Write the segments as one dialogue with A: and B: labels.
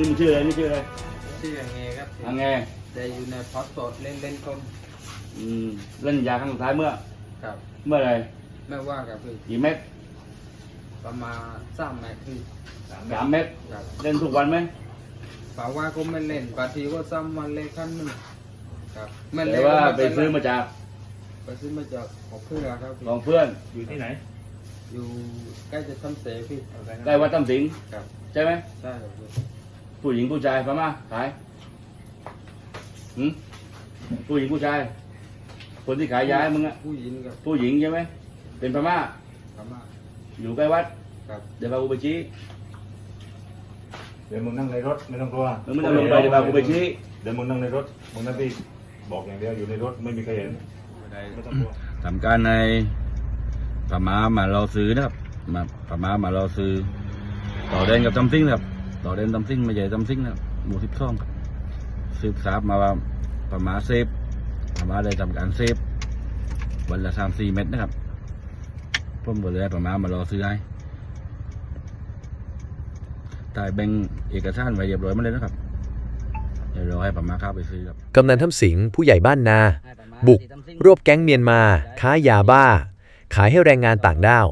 A: นี่มันชื่ออะไรนี่ชื่ออะไร
B: ชื่ออย่างไงครับ
A: อังไง
B: แต่อยู่ในพอสปอร์ตเล่นเล่นคน
A: อืมเล่นยาครั้งสุดท้ายเมื่อ
B: ครับ
A: เมื่อไหร
B: ไม่ว่ากับพี่
A: กี่เม็ด
B: ประมาณสามแมตช์พี่
A: สามเม็ด
B: ครับ
A: เล่นทุกวันไหม
B: ป่าว่าก็ไม่เล่นบางทีก็ซ้ำวันเล่นครั้งหนึ่งครับไม่
A: แต่
B: เล่น
A: ว่า
B: ก็
A: ไป
B: ม่เป็นร
A: ซื้อมาจาก
B: ไปซื้อมาจากของเพื่อนครับพี่
A: ของเพื่อน
C: อยู่ที่ไหน
B: อยู่ใกล้จะทำเสพี่
A: ใกล้วัดตำสิง
B: ครับ
A: ใช่ไหม
B: ใช่ครับพี่
A: ผู้หญิงผู้ชายพม่าขายหืมผู้หญิงผู้ชาย คนที่ขายยาให้มึงอะ
B: ผู้หญิงกับ
A: ผู้หญิงใช่ไหมเป็นพม่า
B: พม่า
A: อยู่ใกล้วัด
B: ครับ
A: เดี๋ยวพากูไปชี้
C: เดี๋ยวมึงนั่งในรถไม่ต้องกลัว
A: มึงไม่ต้องลงไปเดี๋ยวพากูไปชี้
C: เดี๋ยวมึงนั่งในรถมึงนั่งที่บอกอย่างเดียวอยู่ในรถไม่มีใครเห็นไม่ต้องกลัว
A: ทำการในพม่ามาเราซื้อนะครับ มาพม่ามาเราซื้อต่อแดนกับตำซิ่งนะครับ ต่อแดนตำซิ่งไม่ใช่ตำซิ่งนะครับหมู่สิบสองสืบทราบมาว่าพม่าเซฟพม่าได้ทำการเซฟวันละสามสี่เม็ดนะครับผมก็เลยให้พม่ามารอซื้อให้ถ่ายแบ่งเอกสารไว้เรียบร้อยมาเลยนะครับเดี๋ยวรอให้พม่าเข้าไปซื้อครับ
D: กำนันทำสิงห์ผู้ใหญ่บ้านนา บุก รวบแก๊งเมียนมา ค้ายาบ้า ขายให้แรงงานต่างด้าว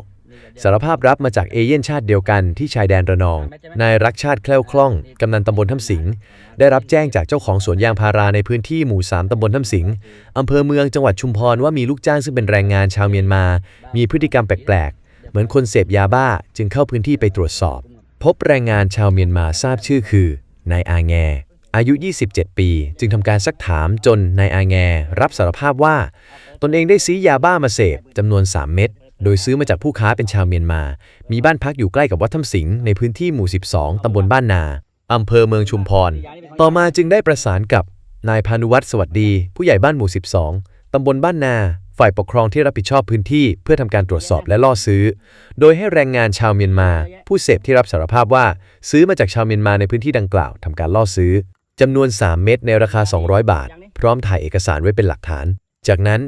D: สารภาพรับมาจากเอเย่นชาติเดียวกันที่ชายแดนระนอง นายรักชาติแคล้วคล่อง กำนันตำบลถ้ำสิงห์ได้รับแจ้งจากเจ้าของสวนยางพาราในพื้นที่หมู่ 3ตำบลถ้ำสิงห์อำเภอเมืองจังหวัดชุมพรว่ามีลูกจ้างซึ่งเป็นแรงงานชาวเมียนมา มีพฤติกรรมแปลกๆ เหมือนคนเสพยาบ้าจึงเข้าพื้นที่ไปตรวจสอบ พบแรงงานชาวเมียนมาทราบชื่อคือนายอาแงอายุ 27 ปี จึงทำการซักถามจนนายอาแงรับสารภาพว่า ตนเองได้ซื้อยาบ้ามาเสพจำนวน 3 เม็ด โดยซื้อมาจากผู้ค้าเป็นชาวเมียนมา มีบ้านพักอยู่ใกล้กับวัดถ้ำสิงห์ในพื้นที่หมู่ 12 ตำบลบ้านนา อำเภอเมืองชุมพร ต่อมาจึงได้ประสานกับนายพานุวัฒน์สวัสดี ผู้ใหญ่บ้านหมู่ 12 ตำบลบ้านนา ฝ่ายปกครองที่รับผิดชอบพื้นที่ เพื่อทำการตรวจสอบและล่อซื้อ โดยให้แรงงานชาวเมียนมา ผู้เสพที่รับสารภาพว่า ซื้อมาจากชาวเมียนมาในพื้นที่ดังกล่าวทำการล่อซื้อจำนวน 3 เม็ดในราคา 200 บาท พร้อมถ่ายเอกสารไว้เป็นหลักฐาน จากนั้น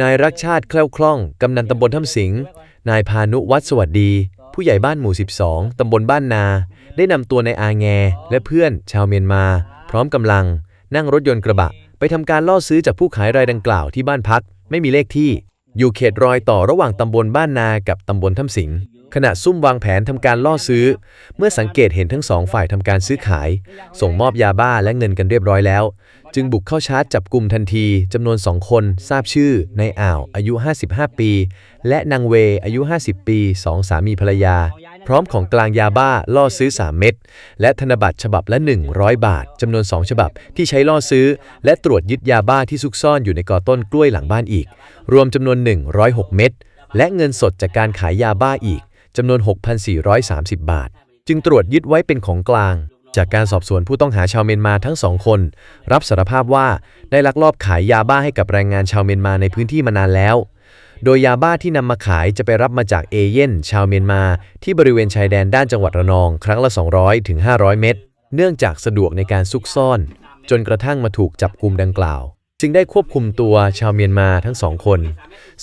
D: นายรักชาติแคล้วคล่อง กำนันตำบลถ้ำสิงห์นายพานุวัฒสวัสดี ผู้ใหญ่บ้านหมู่ 12 ตำบลบ้านนา ได้นำตัวนายอาแง และเพื่อนชาวเมียนมา พร้อมกำลัง นั่งรถยนต์กระบะ ไปทำการล่อซื้อจากผู้ขายรายดังกล่าวที่บ้านพัก ไม่มีเลขที่ อยู่เขตรอยต่อระหว่างตำบลบ้านนากับตำบลถ้ำสิงห์ ขณะซุ่มวางแผนทำการล่อซื้อ เมื่อสังเกตเห็นทั้งสองฝ่ายทำการซื้อขาย ส่งมอบยาบ้าและเงินกันเรียบร้อยแล้ว จึงบุกเข้าชาร์จจับกลุ่มทันทีจำนวนสองคนทราบชื่อนายอ่าว อายุ 55 ปี และนางเว อายุ 50 ปีสองสามีภรรยา พร้อมของกลางยาบ้าล่อซื้อ 3 เม็ดและธนบัตรฉบับละ 100 บาทจำนวน 2 ฉบับที่ใช้ล่อซื้อ และตรวจยึดยาบ้าที่ซุกซ่อนอยู่ในกอต้นกล้วยหลังบ้านอีก รวมจำนวน 106 เม็ดและเงินสดจากการขายยาบ้าอีก จำนวน 6,430 บาท จึงตรวจยึดไว้เป็นของกลาง จากการสอบสวนผู้ต้องหาชาวเมียนมาทั้งสองคน รับสารภาพว่าได้ลักลอบขายยาบ้าให้กับแรงงานชาวเมียนมาในพื้นที่มานานแล้ว โดยยาบ้าที่นำมาขายจะไปรับมาจากเอเย่นชาวเมียนมา ที่บริเวณชายแดนด้านจังหวัดระนอง ครั้งละ 200ถึง500 เม็ดเนื่องจากสะดวกในการซุกซ่อน จนกระทั่งมาถูกจับกลุ่มดังกล่าวจึงได้ควบคุมตัวชาวเมียนมาทั้งสองคน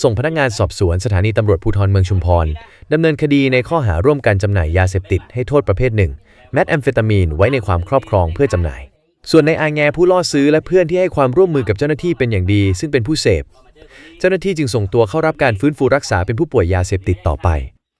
D: ส่งพนักงานสอบสวนสถานีตำรวจภูธรเมืองชุมพร ดำเนินคดีในข้อหาร่วมกันจำหน่ายยาเสพติดให้โทษประเภทหนึ่งแมทแอมเฟตามีนไว้ในความครอบครองเพื่อจำหน่าย ส่วนในอาแงผู้ล่อซื้อและเพื่อนที่ให้ความร่วมมือกับเจ้าหน้าที่เป็นอย่างดี ซึ่งเป็นผู้เสพ เจ้าหน้าที่จึงส่งตัวเข้ารับการฟื้นฟูรักษาเป็นผู้ป่วยยาเสพติดต่อไป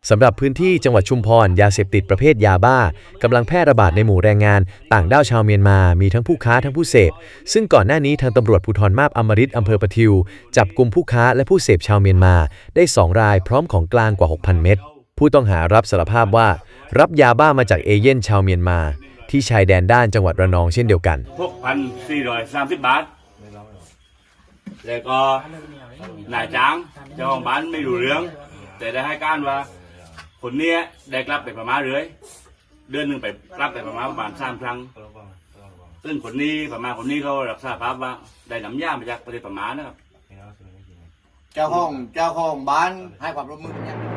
D: สำหรับพื้นที่จังหวัดชุมพร ยาเสพติดประเภทยาบ้ากำลังแพร่ระบาดในหมู่แรงงาน ต่างด้าวชาวเมียนมา มีทั้งผู้ค้าทั้งผู้เสพ ซึ่งก่อนหน้านี้ทางตำรวจภูธรมาบอมฤตอำเภอประทิว จับกลุ่มผู้ค้าและผู้เสพชาวเมียนมา ได้ 2 รายพร้อมของกลางกว่า 6,000 เม็ดผู้ต้องหารับสารภาพว่า รับยาบ้ามาจากเอเย่นชาวเมียนมา ที่ชายแดนด้านจังหวัดระนองเช่นเดียวกัน
A: หกพันสี่ร้อยสามสิบบาทแล้วก็นายจ้างเจ้าของบ้านไม่รู้เรื่อง แต่ได้ให้การว่า คนเนี้ยได้กลับไปประมาณเรื่อยเดือนหนึ่งไปกลับไปประมาณประมาณสามครั้ง ซึ่งคนนี้ประมาณคนนี้เขารักสารภาพว่าได้น้ำยามาจากประเทศประมาณนะครับ
E: เจ้าของเจ้าของบ้านให้ความร่วมมือเป็นอย่างดี